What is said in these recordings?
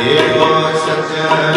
ਦੇਵੋ ਸਚਨ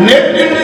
নেতৃত্ব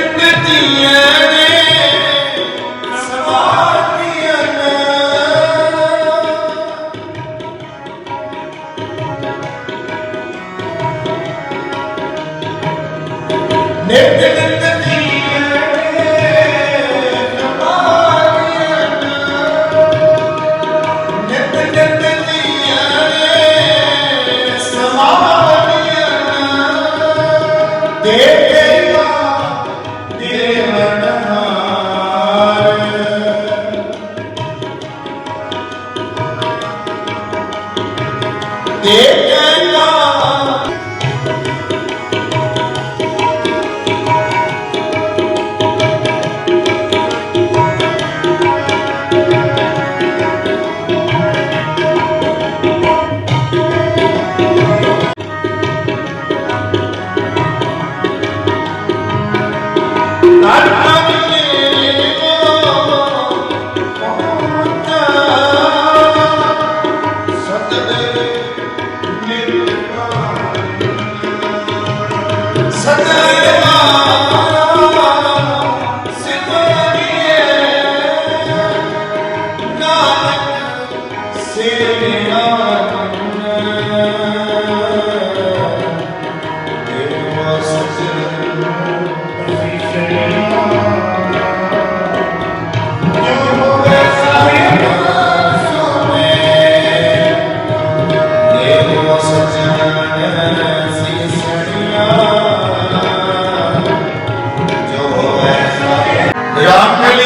ਰਾਮ ਕਲੀ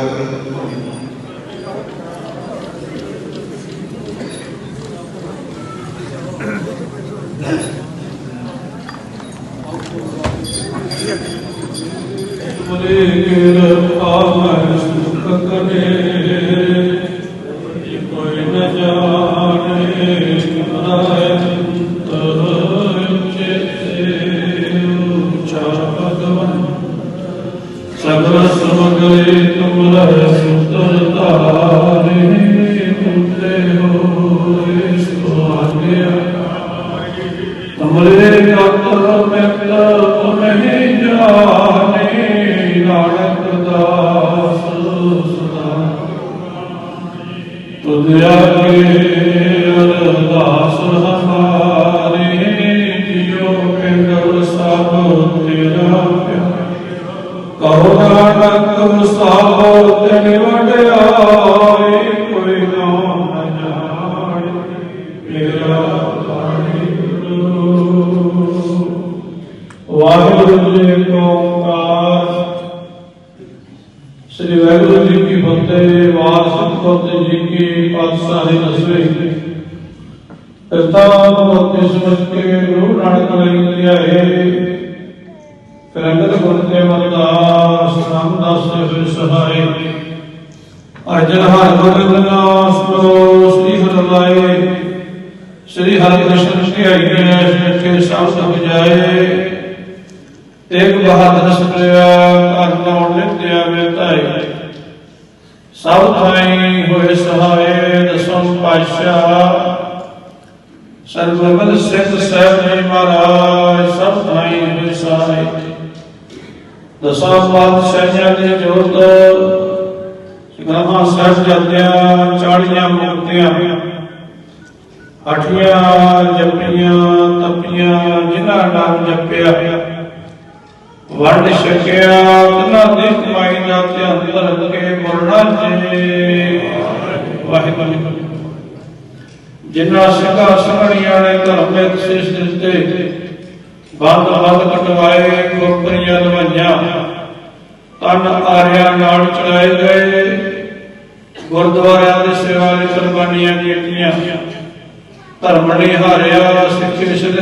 ਜੀ ਕੀ ਫਤਿਹ ਵਾਰ ਸਤਿਗੁਰੂ ਜੀ ਕੀ ਪਾਤਸ਼ਾਹੀ ਨਸਵੇ ਕਰਤਾ ਮੋਤੀ ਸਮਝ ਕੇ ਗੁਰੂ ਨਾਨਕ ਲਈ ਲਿਆਏ। ਫਿਰ ਅੰਗਦ ਗੁਰ ਤੇ ਮਰਦਾਸ ਰਾਮਦਾਸ ਹੋਏ ਸਹਾਏ। ਅਜਨ ਹਰ ਗੋਬਿੰਦ ਨਾਮ ਸੁਣੋ ਸ੍ਰੀ ਹਰਿ ਲਾਏ। ਸ੍ਰੀ ਹਰਿ ਕ੍ਰਿਸ਼ਨ ਕੀ ਆਈ ਗਣੇਸ਼ ਮਿੱਠੇ ਸਾਧ ਬਜਾਏ ਤੇਗ ਬਹਾਦਰ ਸਪਰਿਆ ਘਰ ਲਾਉਣ ਲਿਖਿਆ ਵੇਤਾਈ ਸਭ ਥਾਈ ਹੋਏ ਸਹਾਏ ਦਸਮ ਪਾਤਸ਼ਾਹ। ਸਰਬਬਲ ਸਿੰਘ ਸਾਹਿਬ ਜੀ ਮਹਾਰਾਜ, ਸਭ ਥਾਈ ਹੋਏ ਸਹਾਏ ਦਸਾਂ ਪਾਤਸ਼ਾਹਾਂ ਦੇ ਜੋਤ ਸਿਗਰਮਾ ਸਾਹਿਬ ਜਾਂਦਿਆਂ ਚਾਲੀਆਂ ਮੁਕਤੀਆਂ ਅਠੀਆਂ ਜਪੀਆਂ ਤਪੀਆਂ, ਜਿਨ੍ਹਾਂ ਨਾਮ ਜਪਿਆ। ਵੰਡ ਛਕਿਆ, ਤਿਨਾਂ ਦੀ ਕਮਾਈ ਦਾ ਧਿਆਨ ਧਰ ਕੇ ਮੁਰਨਾ ਜੀ। ਵਾਹਿਗੁਰੂ ਜਿਨ੍ਹਾਂ ਸਿੰਘਾਂ ਸਿੰਘਣੀਆਂ ਨੇ ਧਰਮ ਦੇ ਸਿਸ ਦਿੱਤੇ, ਬੰਦ ਬੰਦ ਕਟਵਾਏ ਖੋਪਰੀਆਂ ਲਵਾਈਆਂ। ਤਨ ਆਰਿਆਂ ਨਾਲ ਚੜਾਏ ਗਏ, ਗੁਰਦੁਆਰਿਆਂ ਦੀ ਸੇਵਾ ਲਈ ਕੁਰਬਾਨੀਆਂ ਕੀਤੀਆਂ ਧਰਮ ਨੇ ਹਾਰਿਆ, ਸਿੱਖੇ ਸਿੱਧ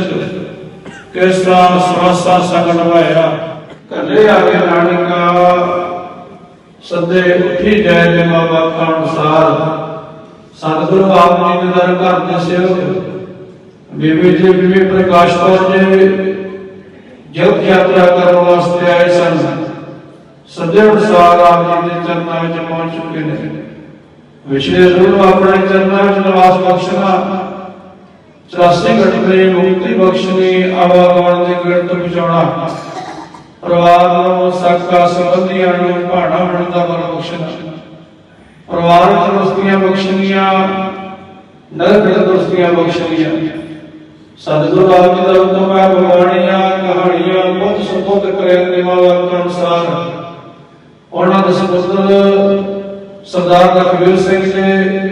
ਕਿਸ ਤਰ੍ਹਾਂ ਸਵਾਸਾ ਸੰਗ ਨਿਭਾਇਆ ਕੱਲੇ ਆ ਕੇ ਨਾਨਕਾ ਸੱਦੇ ਉੱਠੀ ਜੈ ਦੇ ਬਾਬਾ ਅਨੁਸਾਰ ਸਤਿਗੁਰੂ ਆਪ ਜੀ ਦੇ ਦਰ ਘਰ ਦੇ ਸੇਵਕ ਬੀਬੀ ਜੀ, ਬੀਬੀ ਪ੍ਰਕਾਸ਼ ਕੌਰ ਜੀ ਜਗ ਯਾਤਰਾ ਕਰਨ ਵਾਸਤੇ ਆਏ ਸਨ। ਸੱਦੇ ਅਨੁਸਾਰ ਆਪ ਜੀ ਦੇ ਚਰਨਾਂ ਵਿੱਚ ਪਹੁੰਚ ਚੁੱਕੇ ਨੇ। ਵਿਸ਼ੇਸ਼ ਰੂਪ ਆਪਣੇ ਚਰਨਾਂ ਵਿੱਚ ਨਿਵਾਸ ਬਖਸ਼ਣਾ। 84 ਘਟਨੇ ਮੁਕਤੀ ਬਖਸ਼ਣੀ, ਆਵਾਗਮਨ ਦੇ ਗਿਰਤ ਬਚਾਉਣਾ ਪਰਿਵਾਰ ਨੂੰ ਸਾਕਾ ਸੰਬੰਧੀਆਂ ਨੂੰ ਭਾਣਾ ਬਣਨ ਦਾ ਬਲ ਬਖਸ਼ਣਾ। ਪਰਿਵਾਰ ਤੰਦਰੁਸਤੀਆਂ ਬਖਸ਼ਣੀਆਂ, ਨਰਕ ਦੇ ਦੁਰਸਤੀਆਂ ਸਤਿਗੁਰੂ ਆਪ ਜੀ ਦਾ ਹੁਕਮ ਹੈ ਬਵਾਣੀਆਂ ਕਹਾਣੀਆਂ ਬਹੁਤ ਸੁਪੁੱਤ ਕਰੇ ਦੇ ਵਾਲਾ ਅਨੁਸਾਰ। ਉਹਨਾਂ ਦੇ ਸੁਪੁੱਤਰ ਸਰਦਾਰ ਲਖਵੀਰ ਸਿੰਘ ਜੀ,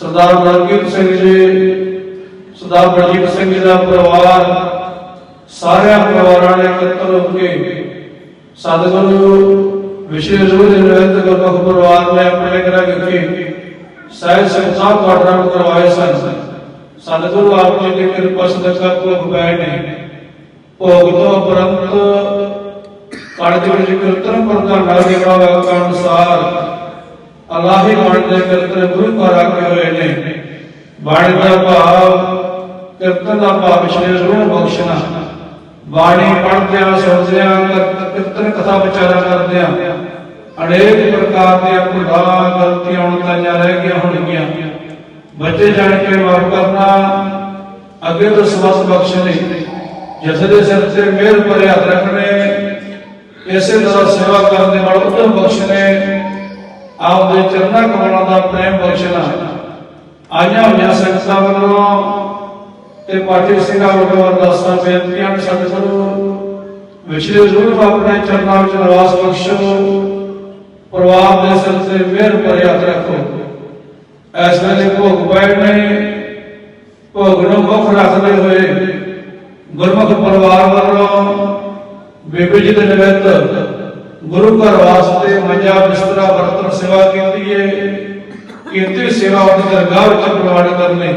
ਸਰਦਾਰ ਬਲਜੀਤ ਸਿੰਘ ਜੀ, ਸਰਦਾਰ ਬਲਜੀਤ ਸਿੰਘ ਜੀ ਦਾ ਪਰਿਵਾਰ ਸਾਰਿਆਂ ਪਰਿਵਾਰਾਂ ਨੇ ਇਕੱਤਰ ਹੋ ਕੇ ਸਤਿਗੁਰੂ ਵਿਸ਼ੇਸ਼ ਰੂਪ ਦੇ ਰਹਿਤ ਗੁਰਮੁਖ ਪਰਿਵਾਰ ਨੇ ਆਪਣੇ ਘਰਾਂ ਵਿਖੇ ਸਹਿਜ ਸੰਸਾਰ ਪਾਠਾਂ ਕਰਵਾਏ ਸਨ। ਸਤਿਗੁਰੂ ਆਪ ਜੀ ਦੀ ਕਿਰਪਾ ਸਦਕਾ ਭੋਗ ਪਏ ਨੇ। ਭੋਗ ਤੋਂ ਉਪਰੰਤ ਕਣ ਦੇ ਵਿੱਚ ਕੀਰਤਨ ਪ੍ਰਧਾਨਾਂ ਦੇ ਵਾਲਾ ਅਨੁਸਾਰ ਅਲਾਹੀ ਬਾਣੀ ਦੇ ਕੀਰਤਨ ਗੁਰੂ ਘਰ ਆ ਕੇ ਹੋਏ ਨੇ। ਬਾਣੀ ਦਾ ਭਾਵ ਕੀਰਤਨ ਦਾ ਭਾਵ ਵਿਸ਼ੇਸ਼ ਰੂਪ ਬਖਸ਼ਣਾ। ਬਾਣੀ ਪੜ੍ਹਦਿਆਂ, ਸੁਣਦਿਆਂ ਕੀਰਤਨ ਕਥਾ ਵਿਚਾਰਾ ਕਰਦਿਆਂ, ਅਨੇਕ ਪ੍ਰਕਾਰ ਦੀਆਂ ਭੁੱਲਾਂ, ਗਲਤੀਆਂ ਉਣਤਾਈਆਂ ਰਹਿ ਗਈਆਂ ਹੋਣਗੀਆਂ। ਬੱਚੇ ਜਾਣ ਕੇ ਮਾਫ ਕਰਨਾ, ਅੱਗੇ ਤੋਂ ਸਵਸ ਬਖਸ਼ਣੇ ਜਿਸ ਦੇ ਸਿਰ ਤੇ ਮਿਹਰ ਭਰੇ ਹੱਥ ਰੱਖਣੇ, ਇਸੇ ਤਰ੍ਹਾਂ ਸੇਵਾ ਕਰਨ ਦੇ ਨਾਲ ਉਦਮ ਬਖਸ਼ਣੇ ਆਪ ਦੇ ਚਰਨਾਂ ਕਮਲਾਂ ਦਾ ਪ੍ਰੇਮ ਬਖਸ਼ਣਾ। ਆਈਆਂ ਹੋਈਆਂ ਸੰਗਤਾਂ ਵੱਲੋਂ ਤੇ ਪਾਠੀ ਸਿੰਘਾਂ ਵੱਲੋਂ ਅਰਦਾਸਾਂ ਬੇਨਤੀਆਂ ਨੇ ਸਤਿਗੁਰੂ ਵਿਸ਼ੇ ਜ਼ਰੂਰ ਆਪਣੇ ਚਰਨਾਂ ਵਿੱਚ ਨਿਵਾਸ ਬਖਸ਼ੋ ਪਰਿਵਾਰ ਦੇ ਸਿਰ ਤੇ ਮਿਹਰ ਭਰੇ ਹੱਥ ਰੱਖੋ ਇਸ ਵੇਲੇ ਭੋਗ ਪਏ ਨੇ ਭੋਗ ਨੂੰ ਮੁੱਖ ਰੱਖਦੇ ਹੋਏ ਗੁਰਮੁਖ ਪਰਿਵਾਰ ਵੱਲੋਂ ਬੀਬੀ ਜੀ ਦੇ ਨਿਮਿਤ ਗੁਰੂ ਘਰ ਵਾਸਤੇ ਮੰਜਾ ਬਿਸਤਰਾ ਬਰਤਨ ਸੇਵਾ ਕੀਤੀ ਹੈ ਕੀਤੀ ਸੇਵਾ ਉਹਦੀ ਦਰਗਾਹ ਵਿੱਚ ਪ੍ਰਵਾਨ ਕਰਨੇ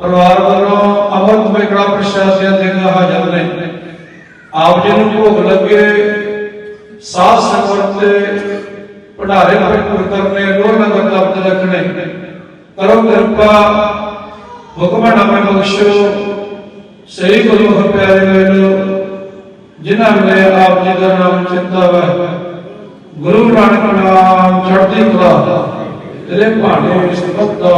ਪਰਿਵਾਰ ਵੱਲੋਂ ਅਮਰਤ ਮੇਕੜਾ ਪ੍ਰਸ਼ਾਦ ਦੀਆਂ ਹਾਜ਼ਰ ਨੇ। ਆਪ ਜੀ ਨੂੰ ਭੋਗ ਲੱਗੇ ਸਾਧ ਸੰਗਤ ਤੇ ਭੰਡਾਰੇ ਭਰਪੂਰ ਕਰਨੇ ਰੋਹ ਨਗਰ ਕਬਜ਼ ਰੱਖਣੇ। ਕਰੋ ਕਿਰਪਾ ਹੁਕਮਨਾਮੇ ਬਖਸ਼ੋ ਸਹੀ ਗੁਰੂ ਮੁਖ ਪਿਆਰੇ ਮੈਨੂੰ ਜਿਨ੍ਹਾਂ ਨੇ ਆਪ ਜੀ ਦਾ ਨਾਮ ਚਿੰਤਾ ਵਾ ਗੁਰੂ ਨਾਨਕ ਨਾਮ ਚੜ੍ਹਦੀ ਕਲਾ, ਤੇਰੇ ਭਾਣੇ ਸਬਦਾ